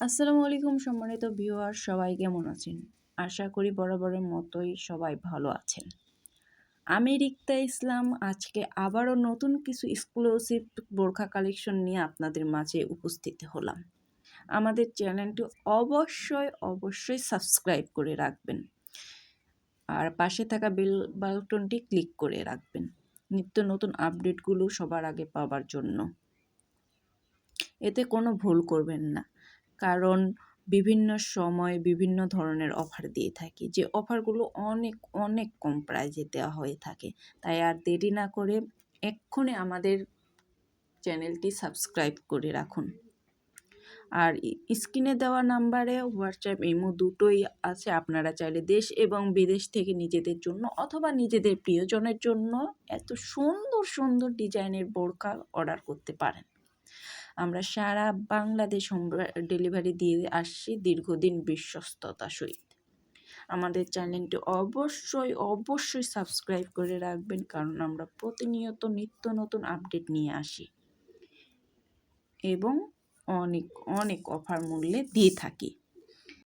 আসসালামু আলাইকুম সম্মানিত ভিউয়ার সবাই কেমন আছেন? আশা করি বরাবরের মতোই সবাই ভালো আছেন। আমি রিক্তা ইসলাম, আজকে আবারও নতুন কিছু এক্সক্লুসিভ বোরখা কালেকশন নিয়ে আপনাদের মাঝে উপস্থিত হলাম। আমাদের চ্যানেলটি অবশ্যই অবশ্যই সাবস্ক্রাইব করে রাখবেন। আর পাশে থাকা বেল বাটনটি ক্লিক করে রাখবেন। নিত্য নতুন আপডেটগুলো সবার আগে পাওয়ার জন্য। এতে কোনো ভুল করবেন না। কারণ বিভিন্ন সময় বিভিন্ন ধরনের অফার দিয়ে থাকি। যে অফারগুলো অনেক অনেক কম প্রাইজে দেওয়া হয়ে থাকে। তাই আর দেরি না করে এক্ষুনি আমাদের চ্যানেলটি সাবস্ক্রাইব করে রাখুন। আর স্ক্রিনে দেওয়া নাম্বারে হোয়াটসঅ্যাপ ইমো দুটোই আছে। আপনারা চাইলে দেশ এবং বিদেশ থেকে নিজেদের জন্য অথবা নিজেদের প্রিয়জনের জন্য এত সুন্দর সুন্দর ডিজাইনের বোরকা অর্ডার করতে পারেন। আমরা সারা বাংলাদেশ হোম ডেলিভারি দিয়ে আসছি দীর্ঘদিন বিশ্বস্ততা সহিত। আমাদের চ্যানেলটি অবশ্যই অবশ্যই সাবস্ক্রাইব করে রাখবেন, কারণ আমরা প্রতিনিয়ত নিত্য নতুন আপডেট নিয়ে আসি এবং অনেক অনেক অফার মূল্যে দিয়ে থাকি।